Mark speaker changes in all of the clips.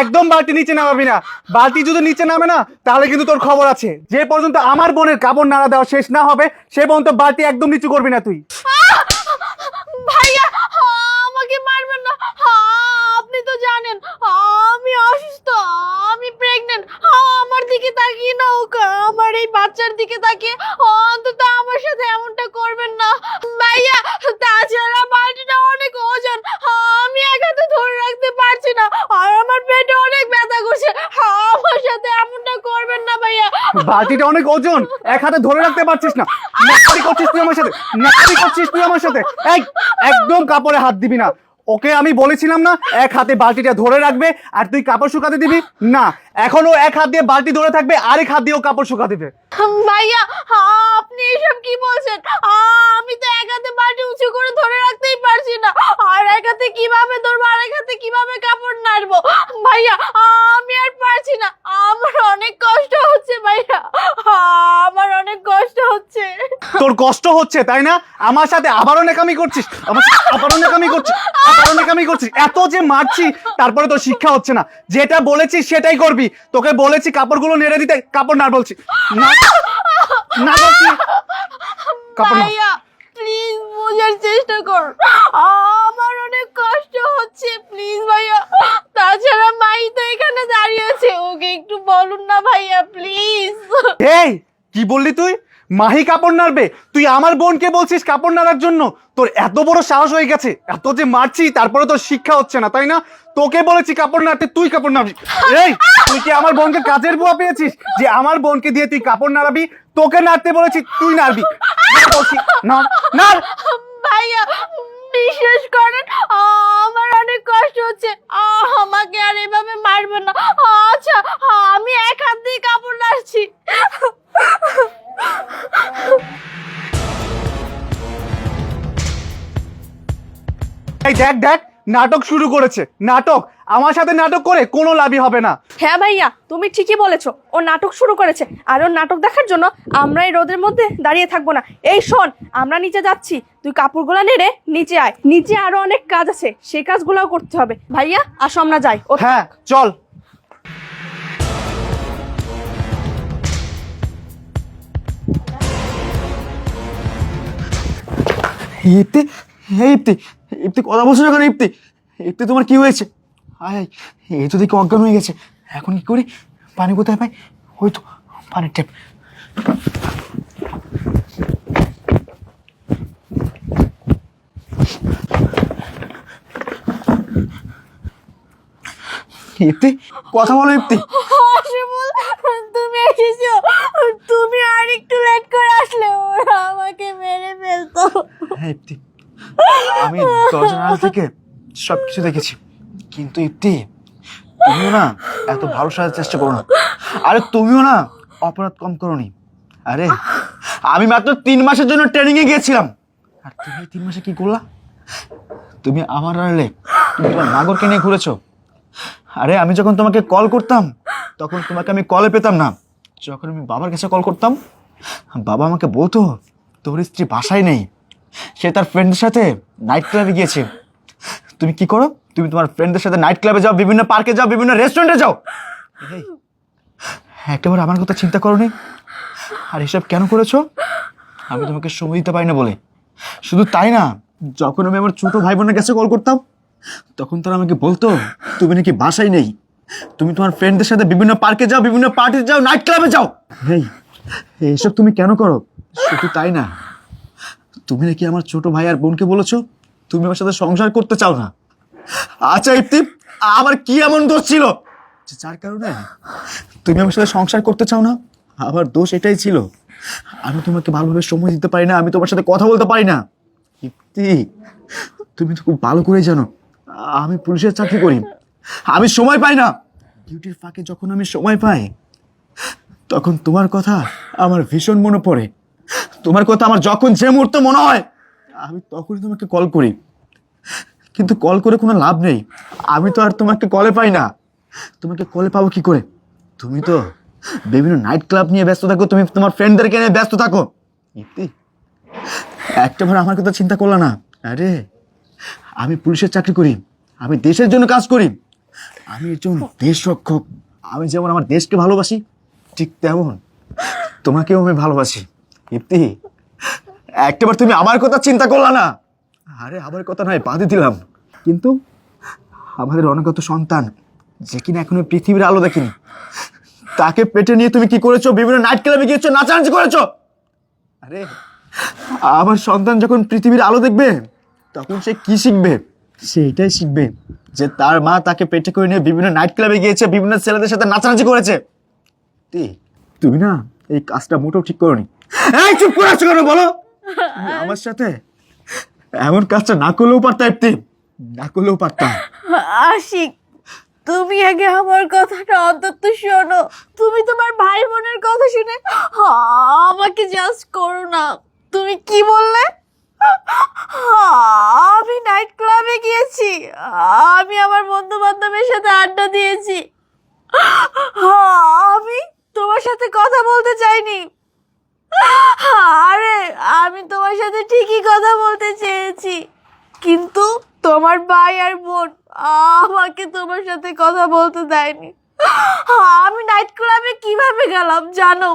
Speaker 1: একদম বালতি নিচে নামাবি না। বালতি যদি নিচে নামে না, তাহলে কিন্তু তোর খবর আছে। যে পর্যন্ত আমার বোনের কাপড় নাড়া দেওয়া শেষ না হবে, সে পর্যন্ত বালতি একদম নিচু করবি না তুই।
Speaker 2: ভাইয়া, আমাকে মারবেন না। আপনি তো জানেন, আমি অসুস্থ, আমি প্রেগনেন্ট আমার দিকে তাকিয়ে না আমার এই বাচ্চার দিকে তাকিয়ে অন্তত আমার সাথে এমনটা করবেন না ভাইয়া তাছাড়া বালতিটা অনেক ওজন আমি এক হাতে ধরে রাখতে পারছি না আর আমার পেটে অনেক ব্যথা করছে আমার সাথে এমনটা করবেন না ভাইয়া
Speaker 1: বালতিটা অনেক ওজন। এক হাতে ধরে রাখতে পারছিস না। নাকি করছিস তুই আমার সাথে। নাকি করছিস তুই আমার সাথে। এই, একদম কাপড়ে হাত দিবি না। ওকে আমি বলেছিলাম না, এক হাতে বালতিটা ধরে রাখবে আর তুই কাপড় শুকাতে দিবি? না। এখন ও এক হাত দিয়ে বালতি ধরে থাকবে, আরেক হাত দিয়েও কাপড় শুকাতে দিবে।
Speaker 2: ভাইয়া, আপনি এসব কি বলছেন? আমি তো এক হাতে বাটি উঁচু করে ধরে রাখতেই পারছি না। আর এক হাতে কীভাবে ধরবো, আর এক কীভাবে কাপড় নাড়বো? ভাইয়া, আমি আর পারছি না। আমার অনেক কষ্ট হচ্ছে, ভাইয়া। আমার অনেক কষ্ট হচ্ছে।
Speaker 1: তোর কষ্ট হচ্ছে, তাই না? আমার সাথে আবারও নেকামি করছিস। আমার সাথে আবারও নেকামি করছিস। আবারও নেকামি করছিস। এত যে মারছি, তারপরে তোর শিক্ষা হচ্ছে না। যেটা বলেছিস সেটাই করবি। তোকে বলেছি কাপড়গুলো নেড়ে দিতে, কাপড় না বলছি। না না বলছি কাপড়
Speaker 2: ভাইয়া প্লিজ বোঝার চেষ্টা কর। আমার অনেক কষ্ট হচ্ছে প্লিজ ভাইয়া। তাছাড়া মাই তো এখানে দাঁড়িয়ে আছে। ওকে একটু বলুন না ভাইয়া প্লিজ
Speaker 1: এই কি বললি তুই? মাহি কাপড় নাড়বে। তুই আমার বোনকে বলছিস কাপড় নাড়ার জন্য। তোর এত বড় সাহস হয়ে গেছে। এত যে মারছি তারপরে তোর শিক্ষা হচ্ছে না তাই না? তোকে বলেছি কাপড় নাড়তে তুই কাপড় নাড়বি। এই তুই কি আমার বোনকে কাজের বুয়া পেয়েছিস? যে আমার বোনকে দিয়ে তুই কাপড় নাড়াবি? তোকে নাড়তে বলেছি তুই নাড়বি। না নাড়
Speaker 2: ভাইয়া বিশ্বাস করেন আমার অনেক কষ্ট হচ্ছে। আমাকে আর এভাবে মারবেন না। আচ্ছা আমি এক হাত দিয়ে কাপড় নাড়ছি।
Speaker 1: এই দেখ দেখ নাটক শুরু করেছে। নাটক। আমার সাথে নাটক করে কোনো লাভই হবে না।
Speaker 3: হ্যাঁ ভাইয়া তুমি ঠিকই বলেছ। ও নাটক শুরু করেছে। আর ওর নাটক দেখার জন্য আমরা এই রোদের মধ্যে দাঁড়িয়ে থাকব না। এই শোন আমরা নিচে যাচ্ছি। তুই কাপড়গুলো নেড়ে নিচে আয়। নিচে আরও অনেক কাজ আছে। সেই কাজগুলোও করতে হবে। ভাইয়া আসো আমরা যাই। ও
Speaker 1: হ্যাঁ চল। ইপ্তি হে ইপ্তি ইপ্তি কথা বলছো যখন ইপ্তি? ইপ্তি তোমার কি হয়েছে? আয় আয়, এই তো দেখি অজ্ঞান হয়ে গেছে। এখন কি করি? পানি কোথায় পাই? ওই তো পানির ট্যাপ। ইপ্তি কথা বলো ইপ্তি।
Speaker 2: তুমি এসেছ। তুমি আর একটু লেট করে আসলে ওরা আমাকে মেরে ফেলতো।
Speaker 1: হ্যাঁ ইপ্তি। আমি আড়াল থেকে সব কিছু দেখেছি। কিন্তু ইপ্তি তুমিও না এত ভালো সাজার চেষ্টা করো না। আরে তুমিও না অপরাধ কম করনি। আরে, আমি মাত্র তিন মাসের জন্য ট্রেনিং এ গিয়েছিলাম। আর তুমি তিন মাসে কি করলা? তুমি আমার আড়ালে তুমি তোমার নাগরকে নিয়ে ঘুরেছো। আরে, আমি যখন তোমাকে কল করতাম, তখন তোমাকে আমি কলে পেতাম না। যখন আমি বাবার কাছে কল করতাম, বাবা আমাকে বলতো, তোর স্ত্রী বাসায় নেই। সে তার ফ্রেন্ডের সাথে নাইট ক্লাবে গিয়েছে। তুমি কি করো? তুমি তোমার ফ্রেন্ডদের সাথে নাইট ক্লাবে যাও বিভিন্ন পার্কে যাও বিভিন্ন রেস্টুরেন্টে যাও। এই, একটাবার আমার কথা চিন্তা করোনি। আর এসব কেন করেছ? আমি তোমাকে সময় দিতে পারি না বলে। শুধু তাই না যখন আমি আমার ছোট ভাই বোনের কাছে কল করতাম তখন তারা আমাকে বলতো তুমি নাকি বাসায় নেই? তুমি তোমার ফ্রেন্ডদের সাথে বিভিন্ন পার্কে যাও বিভিন্ন পার্টিতে যাও নাইট ক্লাবে যাও। এই এইসব তুমি কেন করো? শুধু তাই না তুমি নাকি আমার ছোট ভাই আর বোনকে বলেছ? তুমি আমার সাথে সংসার করতে চাও না। আচ্ছা ইপ্তি আমার কি এমন দোষ ছিল? যার কারণে তুমি আমার সাথে সংসার করতে চাও না আমার দোষ এটাই ছিল। আমি তোমাকে ভালোভাবে সময় দিতে পারি না, আমি তোমার সাথে কথা বলতে পারি না। ইপ্তি তুমি তো খুব ভালো করেই জানো, আমি পুলিশের চাকরি করি। আমি সময় পাই না। ডিউটির ফাঁকে যখন আমি সময় পাই, তখন তোমার কথা আমার ভীষণ মনে পড়ে। তোমার কথা আমার যখন যে মুহূর্তে মনে হয়, আমি তখনই তোমাকে কল করি। কিন্তু কল করে কোনো লাভ নেই। আমি তো আর তোমাকে কলে পাই না। তোমাকে কলে পাবো কি করে? তুমি তো বিভিন্ন নাইট ক্লাব নিয়ে ব্যস্ত থাকো, তুমি তোমার ফ্রেন্ডদেরকে নিয়ে ব্যস্ত থাকো। একটা একটাবার আমার কথা চিন্তা করলা না। আরে, আমি পুলিশের চাকরি করি, আমি দেশের জন্য কাজ করি। আমি একজন দেশ রক্ষক। আমি যেমন আমার দেশকে ভালোবাসি, ঠিক তেমন তোমাকেও আমি ভালোবাসি। ইপ্তি একটাবার তুমি আমার কথা চিন্তা করলা না। আরে আমার কথা নয় বাদে দিলাম। কিন্তু আমাদের অনাগত সন্তান যে কিনা এখনও পৃথিবীর আলো দেখেনি তাকে পেটে নিয়ে তুমি কি করেছ? বিভিন্ন নাইট ক্লাবে গিয়েছো নাচানাচি করেছ? আরে আমার সন্তান যখন পৃথিবীর আলো দেখবে তখন সে কি শিখবে? সে এটাই শিখবে যে তার মা তাকে পেটে করে নিয়ে বিভিন্ন নাইট ক্লাবে গিয়েছে বিভিন্ন ছেলেদের সাথে নাচানাচি করেছে। তি, তুমি না এই কাজটা মোটেও ঠিক করনি। এই চুপ করে আছো কেন বলো? তুমি আমার সাথে এমন কাজটা না করলেও পারতাম একটি না করলেও পারতাম
Speaker 2: আশিক তুমি আগে আমার কথাটা অন্তত শোনো। তুমি তোমার ভাই বোনের কথা শুনে আমাকে জাস্ট করো না। তুমি কি বললে? আমি নাইট ক্লাবে গিয়েছি। আমি আমার বন্ধু বান্ধবের সাথে আড্ডা দিয়েছি। আমি তোমার সাথে কথা বলতে চাইনি। আরে, আমি তোমার সাথে ঠিকই কথা বলতে চেয়েছি। কিন্তু তোমার ভাই আর বোন আমাকে তোমার সাথে কথা বলতে দেয়নি। আমি নাইট ক্লাবে কীভাবে গেলাম জানো?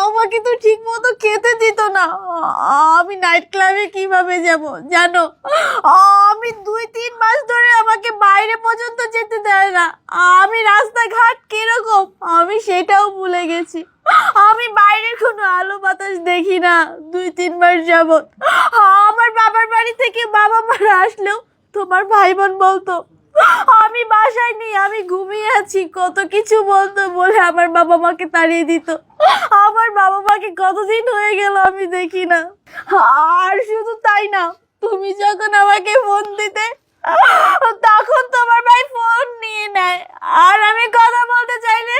Speaker 2: আমাকে তো ঠিক মতো খেতে দিত না। আমি নাইট ক্লাবে কীভাবে যাব জানো? আমি দুই, তিন মাস ধরে আমাকে বাইরে পর্যন্ত যেতে দেয় না। আমি রাস্তাঘাট কীরকম? আমি সেটাও ভুলে গেছি। আমি বাইরের কোনো আলো বাতাস দেখি না, দুই, তিন মাস যাবত আমার বাবার বাড়ি থেকে বাবা মারা আসলেও তোমার ভাই বোন বলতো, আমি বাসায় নেই, আমি ঘুমিয়ে আছি, কত কিছু বলতো বলে আমার বাবা মাকে তাড়িয়ে দিত। আমার বাবা মাকে কতদিন হয়ে গেল আমি দেখি না। আর শুধু তাই না, তুমি যখন আমাকে ফোন দিতে তখন তোমার ভাই ফোন নিয়ে নেয়। আর আমি কথা বলতে চাইলে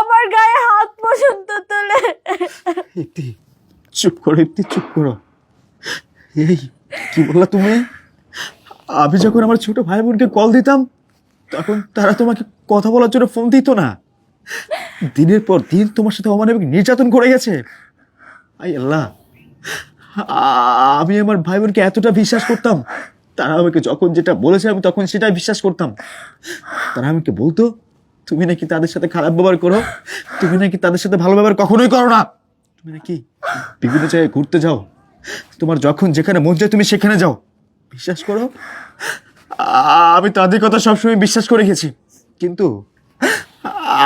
Speaker 2: আমার গায়ে হাত পর্যন্ত তোলে।
Speaker 1: ইপ্তি চুপ করো ইপ্তি চুপ করো। এই, কি বললা তুমি? আমি যখন আমার ছোট ভাই বোনকে কল দিতাম, তখন তারা তোমাকে কথা বলার জন্য ফোন দিত না। দিনের পর দিন তোমার সাথে অমানবিক নির্যাতন করে গেছে। আই আল্লাহ আমি আমার ভাই বোনকে এতটা বিশ্বাস করতাম তারা আমাকে যখন যেটা বলেছে আমি তখন সেটাই বিশ্বাস করতাম। তারা আমাকে বলতো, তুমি নাকি তাদের সাথে খারাপ ব্যবহার করো? তুমি নাকি তাদের সাথে ভালো ব্যবহার কখনোই করো না? তুমি নাকি বিভিন্ন জায়গায় ঘুরতে যাও? তোমার যখন যেখানে মন চায় তুমি সেখানে যাও। বিশ্বাস করো? আমি তাদের কথা সবসময় বিশ্বাস করে গেছি কিন্তু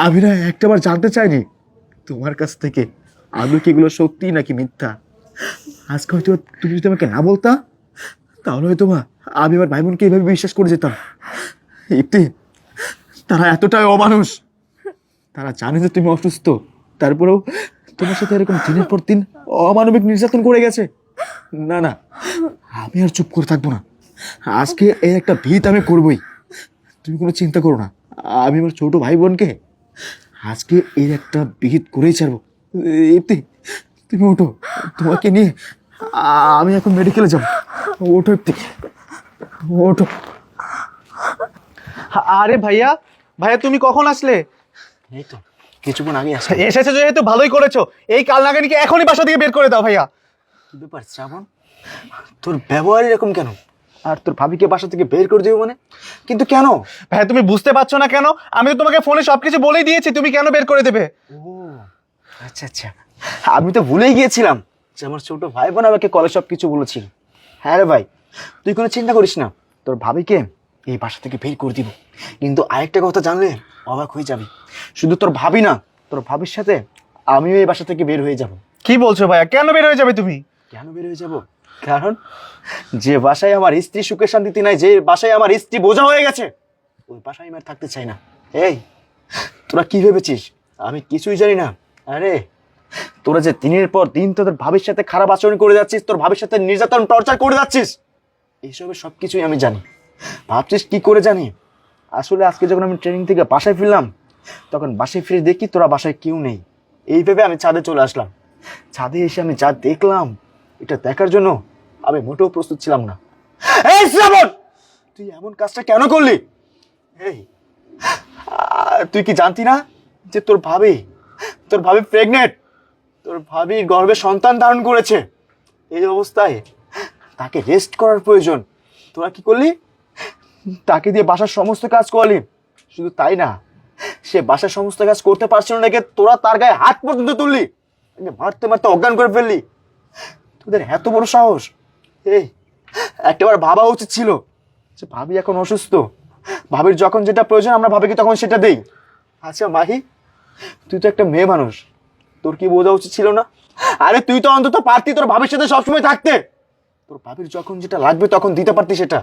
Speaker 1: আমি না একটাবার জানতে চাইনি তোমার কাছ থেকে আদৌ কি এগুলো সত্যি নাকি মিথ্যা? আজকে হয়তো তুমি যদি আমাকে না বলতা তাহলে হয়তো মা, আমি আমার ভাই বোনকে এইভাবে বিশ্বাস করে যেতাম। ইপ্তি তারা এতটাই অমানুষ। তারা জানে যে তুমি অসুস্থ। তারপরেও তোমার সাথে এরকম দিনের পর দিন অমানবিক নির্যাতন করে গেছে। না না, আমি আর চুপ করে থাকব না। আজকে এই একটা ভিত আমি করবই। তুমি কোনো চিন্তা করো না। আমি আমার ছোট ভাই বোনকে আজকে এই একটা বিহিত করেই ছাড়বো। ইপ্তি তুমি ওঠো। তোমাকে নিয়ে আমি এখন মেডিকেলে যাব। ওঠো ইপ্তি ওঠো।
Speaker 4: আরে ভাইয়া ভাইয়া তুমি কখন আসলে?
Speaker 1: এই তো কিছুক্ষণ আগে আসা
Speaker 4: এসেছ যেহেতু ভালোই করেছ। এই কাল নাগানিকে এখনই বাসা থেকে বের করে দাও ভাইয়া।
Speaker 1: কি ব্যাপার শ্রাবণ? তোর ব্যবহার এরকম কেন? আর তোর ভাবিকে বাসা থেকে বের করে দিও মানে? কিন্তু কেন?
Speaker 4: ভাইয়া তুমি বুঝতে পারছ না কেন? আমি তো তোমাকে ফোনে সবকিছু বলেই দিয়েছি তুমি কেন বের করে দেবে?
Speaker 1: ও আচ্ছা আচ্ছা। আমি তো ভুলেই গিয়েছিলাম। যে আমার ছোট ভাই বোন আমাকে কলে সব কিছু বলেছিল। হ্যাঁ রে ভাই তুই কোনো চিন্তা করিস না। তোর ভাবিকে এই বাসা থেকে বের করে দিব। কিন্তু আরেকটা কথা জানলে অবাক হয়ে যাবি। শুধু তোর ভাবি না তোর ভাবির সাথে আমিও এই বাসা থেকে বের হয়ে যাব।
Speaker 4: কি বলছো ভাইয়া? কেন বের হয়ে যাবে তুমি?
Speaker 1: কেন বের হয়ে যাব? কারণ যে বাসায় আমার স্ত্রী সুখে শান্তিতে নাই যে বাসায় আমার স্ত্রী বোঝা হয়ে গেছে ওই বাসায় আমি আর থাকতে চাই না। এই তোরা কি ভেবেছিস? আমি কিছুই জানি না। আরে তোরা যে দিনের পর দিন তোদের ভাবির সাথে খারাপ আচরণ করে যাচ্ছিস, তোর ভাবির সাথে নির্যাতন, টর্চার করে যাচ্ছিস এইসবের সব কিছুই আমি জানি। ভাবছিস কি করে জানি? আসলে আজকে যখন আমি ট্রেনিং থেকে বাসায় ফিরলাম, তখন বাসায় ফিরে দেখি তোরা বাসায় কেউ নেই। এই ভেবে আমি ছাদে চলে আসলাম। ছাদে এসে আমি যা দেখলাম, এটা দেখার জন্য আমি মোটেও প্রস্তুত ছিলাম না। তুই এমন কাজটা কেন করলি? এই তুই কি জানতি না যে তোর ভাবি তোর ভাবি প্রেগনেন্ট তোর ভাবি গর্ভে সন্তান ধারণ করেছে। এই অবস্থায় তাকে রেস্ট করার প্রয়োজন। তোরা কি করলি? তাকে দিয়ে বাসার সমস্ত কাজ করালি। শুধু তাই না, সে বাসার সমস্ত কাজ করতে পারছিল না তোরা তার গায়ে হাত পর্যন্ত তুললি। মারতে মারতে অজ্ঞান করে ফেললি। তোদের এত বড় সাহস। এই একটাবার ভাবা উচিত ছিল যে ভাবি এখন অসুস্থ। ভাবির যখন যেটা প্রয়োজন আমরা ভাবিকে তখন সেটা দেই। আচ্ছা মাহি, তুই তো একটা মেয়ে মানুষ। তোর কি বোঝা উচিত ছিল না? আরে তুই তো অন্তত পারতি তোর ভাবির সাথে সবসময় থাকতে। তোর ভাবির যখন যেটা লাগবে তখন দিতে পারতি সেটা।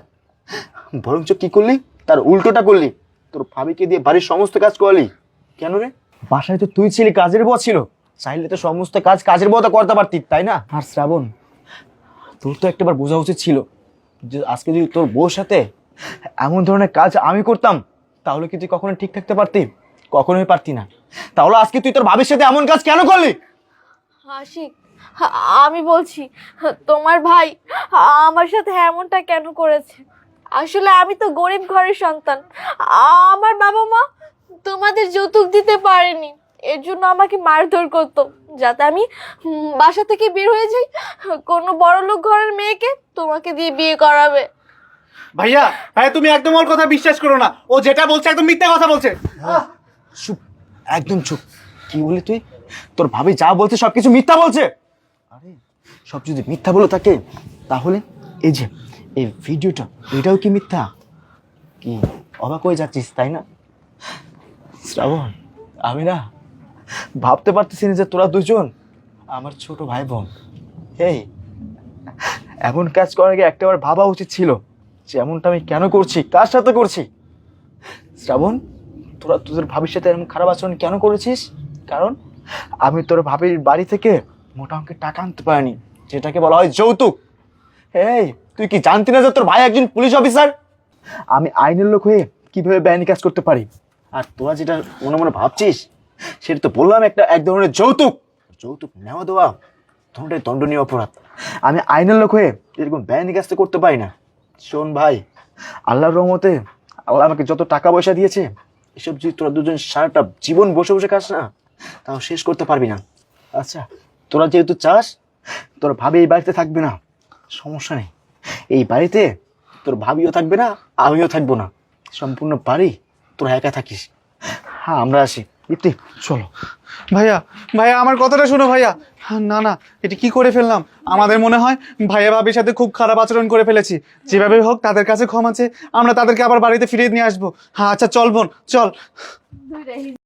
Speaker 1: বরঞ্চ কি করলি? তার উল্টোটা করলি। তোর ভাবিকে দিয়ে বাড়ির সমস্ত কাজ করলি। কেন রে? বাসায় তো তুই ছিলি, কাজের বউ ছিল। চাইলে তো সমস্ত কাজ কাজের বউটা করতে পারতি, তাই না? আর শ্রাবণ, তোর তো একটাবার বোঝা উচিত ছিল যে আজকে যদি তোর বউর সাথে এমন ধরনের কাজ আমি করতাম, তাহলে কি তুই কখনো ঠিক থাকতে পারতি? কখনোই পারতি না। তাহলে আজকে তুই তোর ভাবির সাথে এমন কাজ কেন করলি?
Speaker 2: আশিক আমি বলছি তোমার ভাই আমার সাথে এমনটা কেন করেছে? আসলে আমি তো গরিব ঘরের সন্তান। আমার বাবা মা তোমাদের যৌতুক দিতে পারেনি। এর জন্য আমাকে মারধর করতো যাতে আমি বাসা থেকে বের হয়ে যাই। কোনো বড় লোক ঘরের মেয়েকে তোমাকে দিয়ে বিয়ে করাবে।
Speaker 4: ভাইয়া ভাইয়া তুমি একদম ওর কথা বিশ্বাস করো না। ও যেটা বলছে একদম মিথ্যা কথা বলছে।
Speaker 1: চুপ। একদম চুপ। কি বলি তুই? তোর ভাবি যা বলছে, সবকিছু মিথ্যা বলছে। আরে, সব যদি মিথ্যা বলে থাকে তাহলে এই যে, এই ভিডিওটা, এটাও কি মিথ্যা? কি, অবাক হয়ে যাচ্ছিস, তাই না? শ্রাবণ আমি না ভাবতে পারতেছি না যে তোরা দুজন, আমার ছোট ভাই বোন। এই এমন কাজ করার আগে একটাবার ভাবা উচিত ছিল যে এমনটা আমি কেন করছি, কার সাথে করছি? শ্রাবণ তোরা তোদের ভাবির সাথে এরকম খারাপ আচরণ কেন করেছিস? কারণ আমি তোর ভাবির বাড়ি থেকে মোটা অঙ্কের টাকা আনতে পারিনি, যেটাকে বলা হয় যৌতুক। এই, তুই কি জানতি না যে তোর ভাই একজন পুলিশ অফিসার? আমি আইনের লোক হয়ে কীভাবে বেআইনি কাজ করতে পারি? আর তোরা যেটা মনে মনে ভাবছিস, সেটা তো বললাম একটা এক ধরনের যৌতুক। যৌতুক নেওয়া দেওয়া দণ্ডে দণ্ডনীয় অপরাধ। আমি আইনের লোক হয়ে এরকম বেআইনি কাজটা করতে পারি না। শোন ভাই, আল্লাহর রহমতে আল্লাহ আমাকে যত টাকা পয়সা দিয়েছে এসব যদি তোরা দুজন সারাটা জীবন বসে বসে খাস না, তাও শেষ করতে পারবি না। আচ্ছা তোরা যেহেতু চাস, তোর ভাবি এই বাড়িতে থাকবে না। সমস্যা নেই। এই বাড়িতে তোর ভাবিও থাকবে না, আমিও থাকব না। সম্পূর্ণ বাড়ি তোরা একা থাকিস। হ্যাঁ আমরা আসি। ইতি। চলো।
Speaker 4: ভাইয়া ভাইয়া, আমার কথাটা শোনো ভাইয়া। না না, এটা কি করে ফেললাম? আমাদের মনে হয় ভাইয়া ভাবির সাথে খুব খারাপ আচরণ করে ফেলেছি। যেভাবে হোক, তাদের কাছে ক্ষমা চেয়ে আমরা তাদেরকে আবার বাড়িতে ফিরিয়ে নিয়ে আসব। হ্যাঁ আচ্ছা চল বোন, চল।